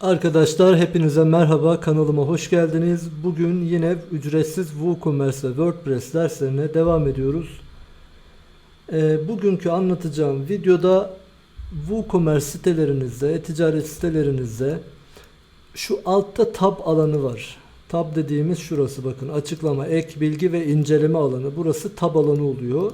Arkadaşlar hepinize merhaba kanalıma hoş geldiniz. Bugün yine ücretsiz WooCommerce ve WordPress derslerine devam ediyoruz. Ee, bugünkü anlatacağım videoda WooCommerce sitelerinizde, e-ticaret sitelerinizde şu altta tab alanı var. Tab dediğimiz şurası bakın açıklama, ek, bilgi ve inceleme alanı. Burası tab alanı oluyor.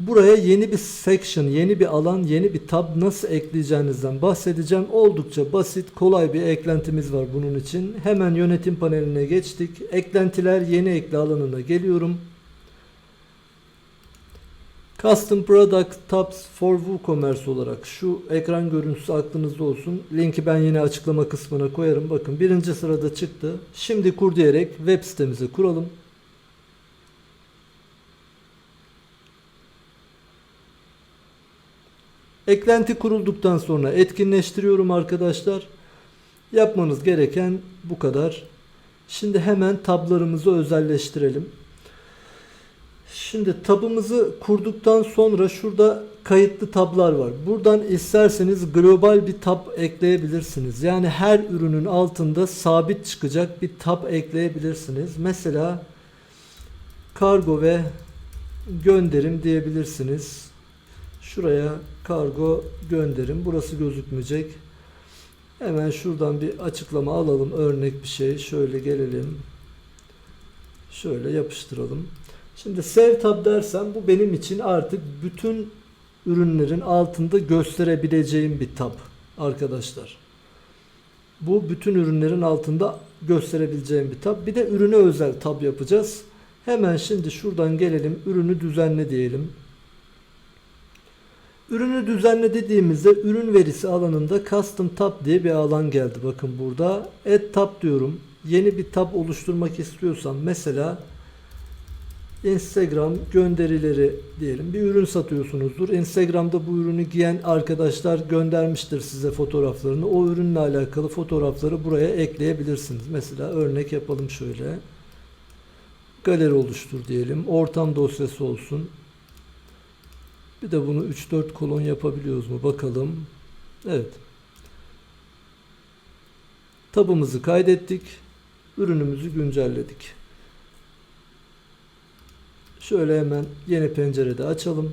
Buraya yeni bir section, yeni bir alan, yeni bir tab nasıl ekleyeceğinizden bahsedeceğim. Oldukça basit, kolay bir eklentimiz var bunun için. Hemen yönetim paneline geçtik. Eklentiler yeni ekle alanına geliyorum. Custom Product Tabs for WooCommerce olarak şu ekran görüntüsü aklınızda olsun. Linki ben yine açıklama kısmına koyarım. Bakın birinci sırada çıktı. Şimdi kur diyerek web sitemizi kuralım. Eklenti kurulduktan sonra etkinleştiriyorum arkadaşlar. Yapmanız gereken bu kadar. Şimdi hemen tablarımızı özelleştirelim. Şimdi tabımızı kurduktan sonra şurada kayıtlı tablar var. Buradan isterseniz global bir tab ekleyebilirsiniz. Yani her ürünün altında sabit çıkacak bir tab ekleyebilirsiniz. Mesela kargo ve gönderim diyebilirsiniz. Şuraya kargo gönderim. Burası gözükmeyecek. Hemen şuradan bir açıklama alalım. Örnek bir şey. Şöyle gelelim. Şöyle yapıştıralım. Şimdi save tab dersem bu benim için artık bütün ürünlerin altında gösterebileceğim bir tab arkadaşlar. Bu bütün ürünlerin altında gösterebileceğim bir tab. Bir de ürüne özel tab yapacağız. Hemen şimdi şuradan gelelim. Ürünü düzenle diyelim. Ürünü düzenle dediğimizde ürün verisi alanında custom tab diye bir alan geldi. Bakın burada add tab diyorum. Yeni bir tab oluşturmak istiyorsam mesela Instagram gönderileri diyelim. Bir ürün satıyorsunuzdur. Instagram'da bu ürünü giyen arkadaşlar göndermiştir size fotoğraflarını. O ürünle alakalı fotoğrafları buraya ekleyebilirsiniz. Mesela örnek yapalım şöyle. Galeri oluştur diyelim. Ortam dosyası olsun. Bir de bunu 3-4 kolon yapabiliyoruz mu bakalım. Evet. Tabımızı kaydettik. Ürünümüzü güncelledik. Şöyle hemen yeni pencerede açalım.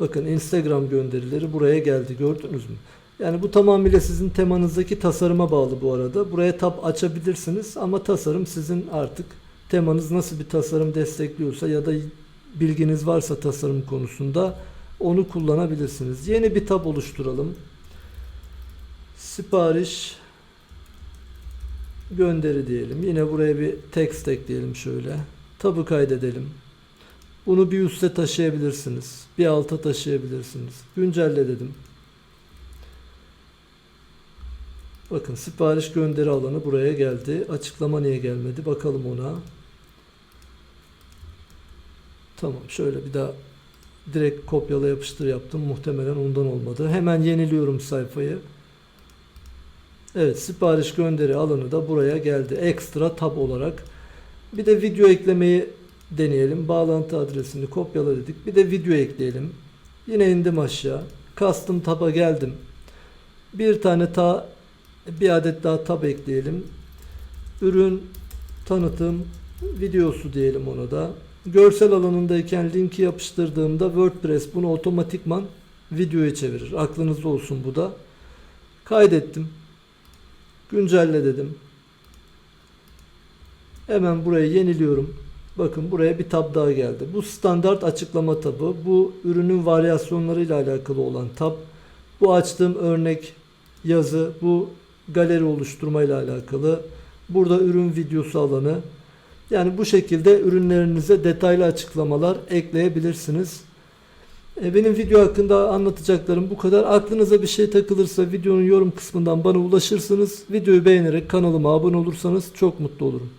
Bakın Instagram gönderileri buraya geldi gördünüz mü? Yani bu tamamıyla sizin temanızdaki tasarıma bağlı bu arada. Buraya tab açabilirsiniz ama tasarım sizin artık temanız nasıl bir tasarım destekliyorsa ya da bilginiz varsa tasarım konusunda onu kullanabilirsiniz. Yeni bir tab oluşturalım. Sipariş gönderi diyelim. Yine buraya bir text ekleyelim şöyle. Tabı kaydedelim. Bunu bir üste taşıyabilirsiniz. Bir alta taşıyabilirsiniz. Güncelle dedim. Bakın sipariş gönderi alanı buraya geldi. Açıklama niye gelmedi? Bakalım ona. Tamam şöyle bir daha direkt kopyala yapıştır yaptım. Muhtemelen ondan olmadı. Hemen yeniliyorum sayfayı. Evet sipariş gönderi alanı da buraya geldi. Ekstra tab olarak. Bir de video eklemeyi deneyelim. Bağlantı adresini kopyala dedik. Bir de video ekleyelim. Yine indim aşağı. Custom tab'a geldim. Bir tane ta bir adet daha tab ekleyelim. Ürün tanıtım videosu diyelim ona da. Görsel alanındayken linki yapıştırdığımda WordPress bunu otomatikman videoya çevirir. Aklınızda olsun bu da. Kaydettim. Güncelle dedim. Hemen buraya yeniliyorum. Bakın buraya bir tab daha geldi. Bu standart açıklama tabı. Bu ürünün varyasyonlarıyla alakalı olan tab. Bu açtığım örnek yazı. Bu galeri oluşturmayla alakalı. Burada ürün videosu alanı. Yani bu şekilde ürünlerinize detaylı açıklamalar ekleyebilirsiniz. E, Benim video hakkında anlatacaklarım bu kadar. Aklınıza bir şey takılırsa videonun yorum kısmından bana ulaşırsınız. Videoyu beğenerek kanalıma abone olursanız çok mutlu olurum.